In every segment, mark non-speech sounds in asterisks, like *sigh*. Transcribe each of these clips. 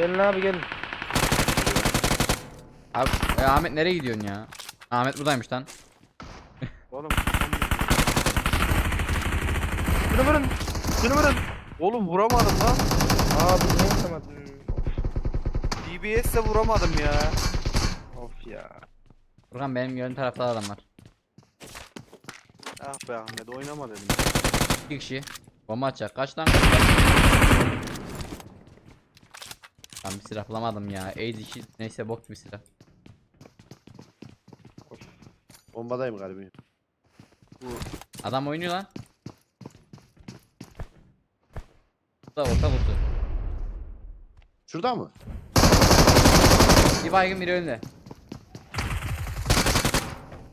Gelin abi gelin. Abi e, Ahmet nereye gidiyorsun ya? Ahmet buradaymış lan. Oğlum. Şunu vurun. Şunu vurun. Oğlum vuramadım lan. Abi ne yapamadın? DBS de vuramadım ya. Of ya. Furkan benim yön tarafta adam var. Ah be Ahmet oynama dedim. İki kişi. Bomba atacak. Kaç lan? Ben bir silah bulamadım ya. Aid 2 neyse bok gibi silah. Bombadayım galiba. Adam oynuyor lan. Bu da orta kutu. Şurada mı? Bir baygın biri önünde.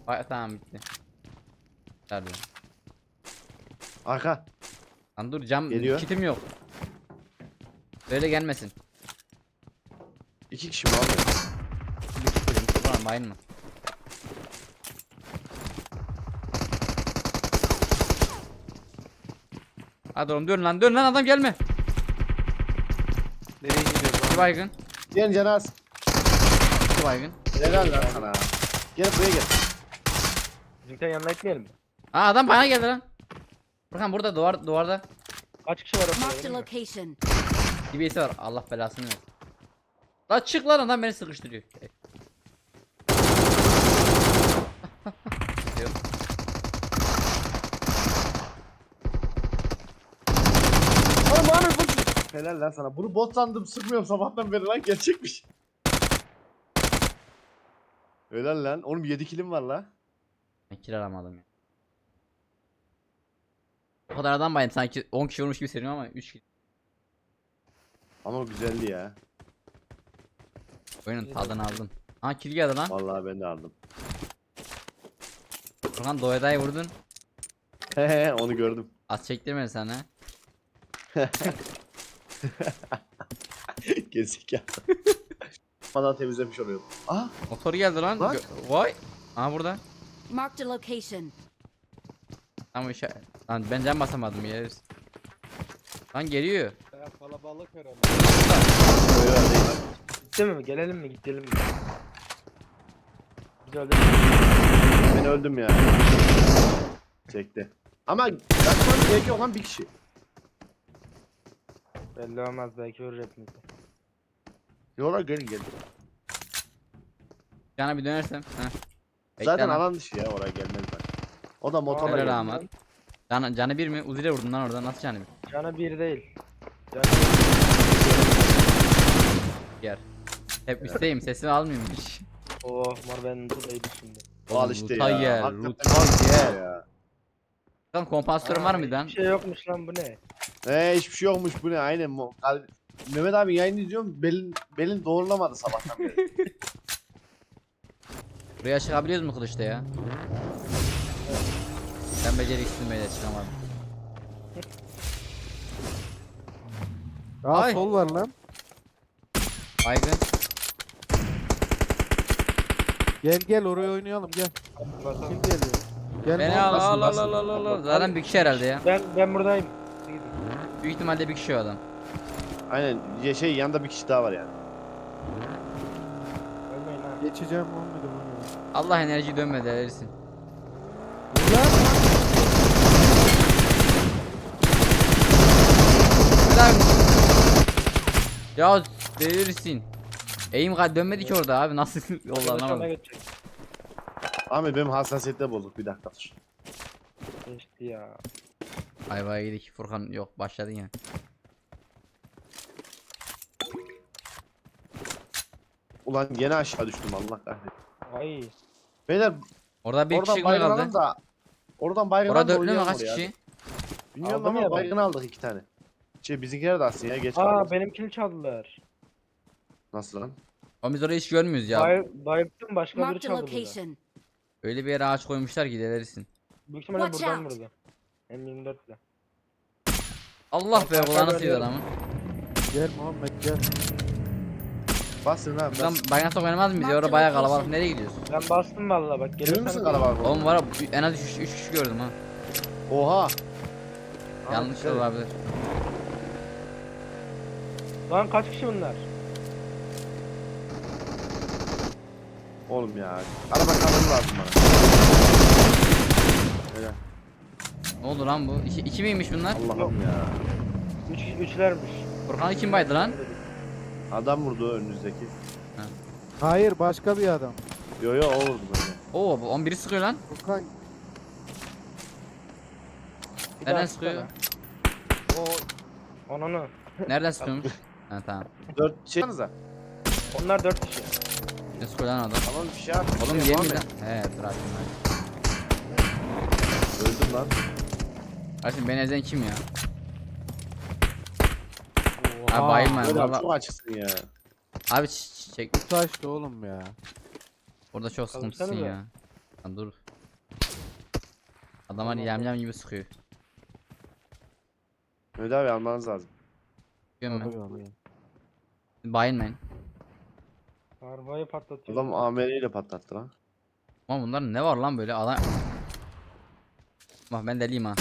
Vay tamam bitti. Nerede? Arka. Lan dur cam Geliyor. kitim yok. Böyle gelmesin. İki kişi mi abi? Bir kişi koyayım. Ulan bayın mı? Hadi oğlum dön lan dön lan adam gelme. Nereye gidiyoruz Bir lan? baygın. Gel Cenaz. Bir baygın. Helal lan sana. Gel buraya gel. Bizimkilerin yanına gitmeyelim mi? Aa adam bana geldi lan. Furkan burada duvar duvarda. Kaç kişi var orada? Marked a location. DBS'i var. Allah belasını versin. La çık lan adam beni sıkıştırıyor. Oğlum abi bu. Helal lan sana. Bunu bot sandım sıkmıyorum sabahtan beri lan gerçekmiş. Helal lan. Oğlum 7 kilim var la. Ben kill alamadım ya. O kadar adam bayım sanki 10 kişi vurmuş gibi hissediyorum ama 3 kill. Ama o güzeldi ya. Oyunun tadını aldım. Aa kill geldi lan. Vallahi ben de aldım. Furkan Doyada'yı vurdun. He he onu gördüm. Az çektirmedi sana. Gezik ya. Falan *laughs* temizlemiş oluyor. Aa Motor geldi lan. Bak. Gö- Vay. Aa burada. Marked a location. Tamam işe. Lan ben can basamadım ya. Lan geliyor. Ya kalabalık herhalde. Gitti mi? Gelelim mi? Gidelim mi? Güzel değil mi? Ben öldüm ya. Çekti. Ama kaçmanın gerek yok lan bir kişi. Belli olmaz belki vurur hepimizi. Yola gelin gelin. Cana bir dönersem. Heh. Bekle Zaten lan. alan dışı ya oraya gelmez bak. O da motorla Helal geldi. Ahmet. Canı, canı bir mi? Uzi'yle vurdun lan oradan. Nasıl canı bir? Canı bir değil. Canı Yer. Hep üstteyim. Sesimi almıyorum hiç. Oh mor benim buradaydı şimdi. Al işte ya. gel. ya. Tamam kompansatörün var mıydı lan? Bir şey yokmuş lan bu ne? Ee hiçbir şey yokmuş bu ne aynen. Mo- Mehmet abi yayın izliyorum belin, belin doğrulamadı sabahtan beri. *laughs* Buraya çıkabiliyoruz mu kılıçta ya? Ben beceriksizim böyle çıkamadım. Aa Ay. sol var lan. Baygın. Gel gel oraya oynayalım gel. Kim geliyor? Gel Beni al al al al al al. Zaten bir kişi herhalde ya. Ben ben buradayım. Büyük ihtimalle bir kişi o adam. aynen ya şey yanında bir kişi daha var yani. Ölmeyin ha. Geçeceğim Muhammed'im onu. Allah enerji dönmedi verirsin. Lan Lan. Ya verirsin. Eğim ka- dönmedi ki orada abi nasıl ona anlamadım. geçecek. Ahmet benim hassasiyette bozuk bir dakika. dur. Geçti ya. Ay vay gidik Furkan yok başladın ya. Ulan gene aşağı düştüm Allah kahretsin. Ay. Beyler Orada bir oradan kişi baygın kaldı? alın da oradan baygın Orada alın da dörtlü mü oynayalım kaç oraya. kişi? Bilmiyorum Aldım ama ya ben. baygın aldık iki tane. Şey bizimkiler de aslında ya geç Aa kaldık. benimkini çaldılar. Nasıl lan? O biz orayı hiç görmüyoruz ya. Bay, bayılttım başka biri Marked a çaldı burada. location. Öyle bir yere ağaç koymuşlar ki delirsin. Büyük ihtimalle Watch buradan out. vurdu. M24 ile. Allah be kulağına sıydı görüyorum. adamı. gel Muhammed gel. Basın abi. Buradan Bas. bayrak oynamaz mıyız Orada bayağı kalabalık. Nereye gidiyorsun? Ben bastım valla bak. Gelirsen- misin kalabalık? Oğlum var ya, en az 3 kişi gördüm ha. Oha. Yanlış da olabilir. Lan kaç kişi bunlar? Oğlum ya. Araba kalır lazım bana. Öyle. Ne oldu lan bu? İki, iki miymiş bunlar? Allah'ım ya. Üç, üçlermiş. Furkan'ı kim baydı lan? Adam vurdu önünüzdeki. Hayır başka bir adam. Yo yo o vurdu böyle. Oo bu 11'i sıkıyor lan. Furkan Bir Nereden sıkıyor? O onunu. Nereden sıkıyormuş? *laughs* ha tamam. Dört şey. Onlar dört kişi. Ne sıkıyor lan adam? Tamam bir şey yap. bir Oğlum şey lan. He dur açtım ben. Öldüm lan. Kardeşim beni ezen kim ya? Oha. Abi bayılma ya. Valla. çok açıksın ya. Abi ç- ç- çek. taştı oğlum ya. Orada çok Kalksana sıkıntısın be. ya. Lan dur. Adam hani yamyam gibi sıkıyor. Mehmet abi almanız lazım. Ben. alayım. Bayılmayın. Arabayı patlatıyor. Adam AMR ile patlattı lan. Ama bunların ne var lan böyle adam. Bak ben deliyim ha.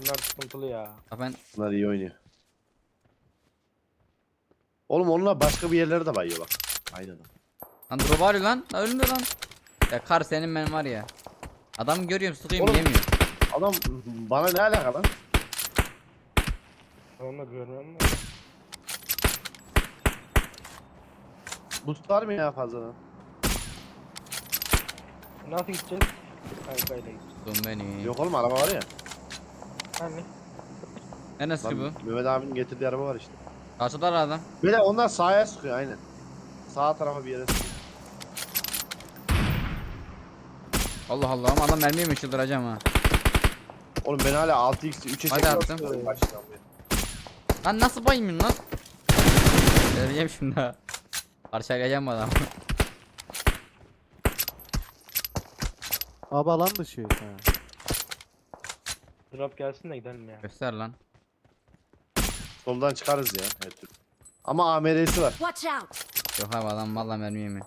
Bunlar sıkıntılı ya. Bak ben Bunlar iyi oynuyor. Oğlum onlar başka bir yerlere de bayıyor bak. Aynen. lan drop arıyor lan. Lan ölmüyor lan. Ya kar senin benim var ya. Adamı görüyorum sıkıyorum Oğlum. yemiyor. Adam bana ne alaka lan? Onu da görmem mi? Boost var mı ya fazladan? Nasıl gideceğiz? Kaykayla gideceğiz. Tutun beni. Yok oğlum araba var ya. Hani? Ne nasıl bu? Mehmet abinin getirdiği araba var işte. Karşıda var adam. Böyle onlar sağa sıkıyor aynen. Sağ tarafa bir yere sıkıyor. Allah Allah ama adam mermiyi mi çıldıracağım ha. Oğlum ben hala 6x 3'e Hadi çekiyorum. attım. Başından beri. Lan nasıl bayımıyorsun lan? Vereceğim şimdi ha. Parçalayacağım bu adamı. *laughs* Abi alan dışı. Ha. Drop gelsin de gidelim ya. Göster lan. Soldan çıkarız ya her türlü. Ama AMR'si var. Watch out! Yok abi adam valla mermi yemiyor.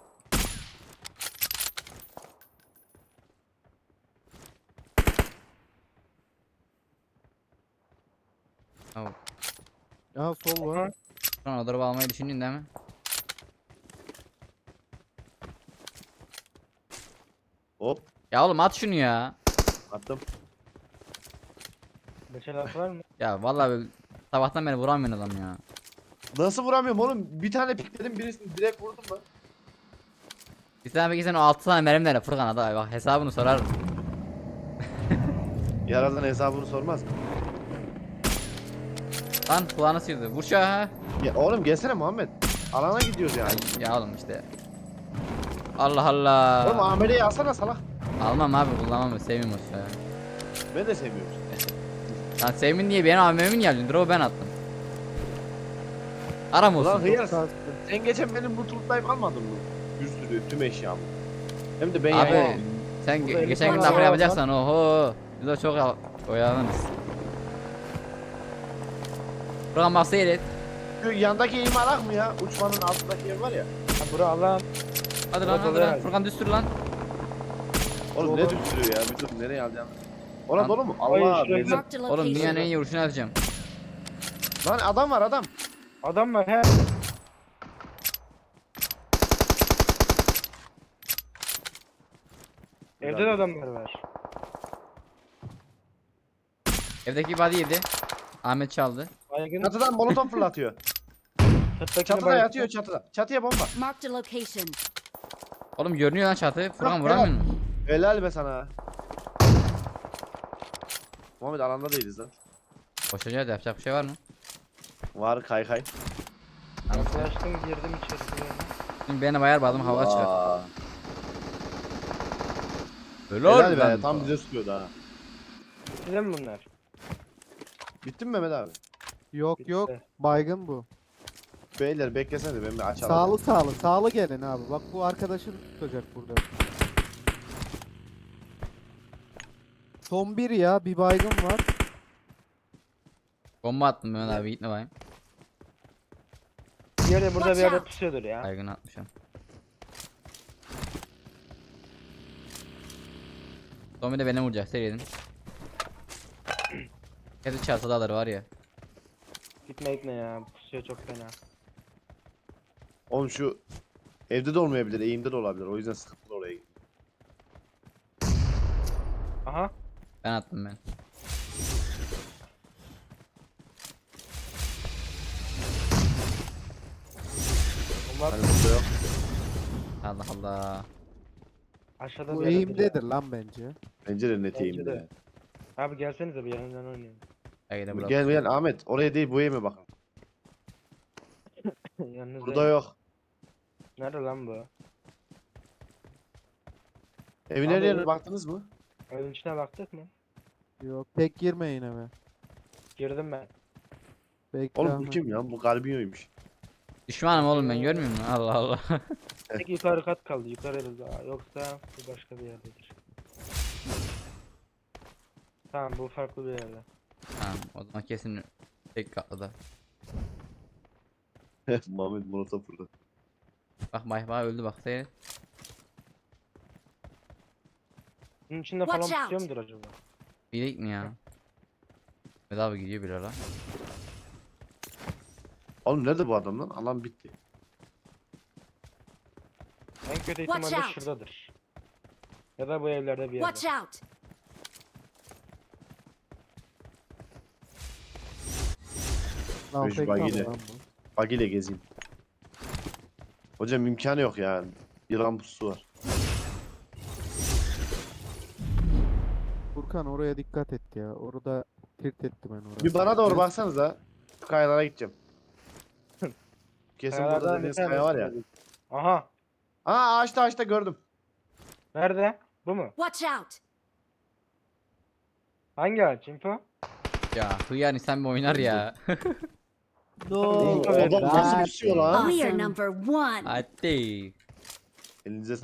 Tamam. Aha sol var. O drop'u almayı düşündün değil mi? Hop Ya oğlum at şunu ya. attım. Beşer var mı? Ya vallahi sabahtan beri vuramıyor adam ya. Nasıl vuramıyorum oğlum? Bir tane pikledim birisini direkt vurdum lan. Bir tane peki sen o 6 tane mermi nerede Furkan ada bak hesabını sorarım. *laughs* Yaradan hesabını sormaz mı? Lan kulağını sildi. Vur şu ha. Ya oğlum gelsene Muhammed. Alana gidiyoruz yani. Ya oğlum işte. Allah Allah. Oğlum AMR'yi alsana salak. Almam abi kullanmam sevmiyorum o silahı. Ben de sevmiyorum. Lan sevmin diye benim abimin geldin. Drop'u ben attım. Aram olsun. hıyar Kastı. sen geçen benim bu turtlayıp almadın mı? Bir sürü tüm eşyamı. Hem de ben Abi yani. sen ge- geçen gün lafı var yapacaksan oho. Biz de çok ya- oyalanırız. Furkan bak seyret. Şu yandaki eğimi alak mı ya? Uçmanın altındaki yer var ya. Ha bura Allah'ım. Hadi lan Orada hadi lan. Furkan düstür lan. Oğlum ne düşürüyor ya? Bir dur nereye alacağım? Ona Lan- dolu mu? Allah şuraya beni- Marked a Oğlum dünyanın en location. iyi vuruşunu alacağım. Lan adam var adam. Adam var he. Evde de adamlar var. Evdeki body yedi. Ahmet çaldı. Baygın Çatıdan molotof fırlatıyor. çatıdakini Çatıda baygın. yatıyor çatıda. Çatıya bomba. Marked a location. Oğlum görünüyor lan çatı. Furkan vuramıyor mu? Helal be sana. Muhammed alanda değiliz lan. Koşacağız yapacak bir şey var mı? Var kay kay. Yaklaştım girdim içeri. Şimdi beni bayar bağladım hava çıkar. Aa, Helal, Helal be tam bize sıkıyordu ha. Mi bunlar? Bitti mi Mehmet abi? Yok Bitti. yok. Baygın bu. Beyler beklesene de ben bir açalım. Sağlı sağlı. Sağlı gelin abi. Bak bu arkadaşın tutacak burada. Son bir ya. Bir baygın var. Bomba attım Mehmet abi gitme bayım. Bir yerde burada bir yerde pusuyordur ya. Baygın atmışım. Tommy de beni vuracak seyredin. Hepsi *clears throat* çatıdaları var ya. Gitme gitme ya. Pusuyor çok fena. Oğlum şu Evde de olmayabilir, eğimde de olabilir. O yüzden sıkıntılı oraya git. Aha. Ben attım ben. Onlar Hani burada yok. Allah Allah. aşağıda Bu biri eğimdedir lan bence. Bence de net Bence eğimde. de. Abi gelsenize bir yanından oynayalım. Gel gel Ahmet oraya değil bu eğime bakın. *laughs* Yanınızda. Burada yok. Nerede lan bu? Evin her yerine baktınız mı? Evin içine baktık mı? Yok tek girmeyin eve. Girdim ben. Bekle Oğlum bu kim ya? Bu Galbinho'ymuş. Düşmanım oğlum ben görmüyor musun? Allah Allah. Tek yukarı kat kaldı. Yukarı daha. Yoksa bu başka bir yerdedir. Tamam bu farklı bir yerde. tamam o zaman kesin tek katlıda. *laughs* Muhammed Murat'a burada. Bak bay öldü bak seyret. Bunun içinde falan Watch out. tutuyor mudur acaba? Bilek mi ya? Bedava gidiyor bir ara. Oğlum nerede bu adam lan? Alan bitti. En kötü Watch ihtimalle out. şuradadır. Ya da bu evlerde bir yerde. Watch out! Lan Beş pek lan bu. Bug ile gezeyim. Hocam imkanı yok yani. Yılan pusu var. Furkan oraya dikkat et ya. Orada tilt etti ben oraya. Bir bana doğru baksanıza. Kayalara gideceğim. *laughs* Kesin burada bir tanesi kaya var ya. Aha. Aa ağaçta ağaçta gördüm. Nerede? Bu mu? Watch out! Hangi ağaç? Info? Ya hıyar insan bir oynar ya. *laughs* Oo, Info verin. adam nasıl bir şey lan? We are number one! Hadi. Elinize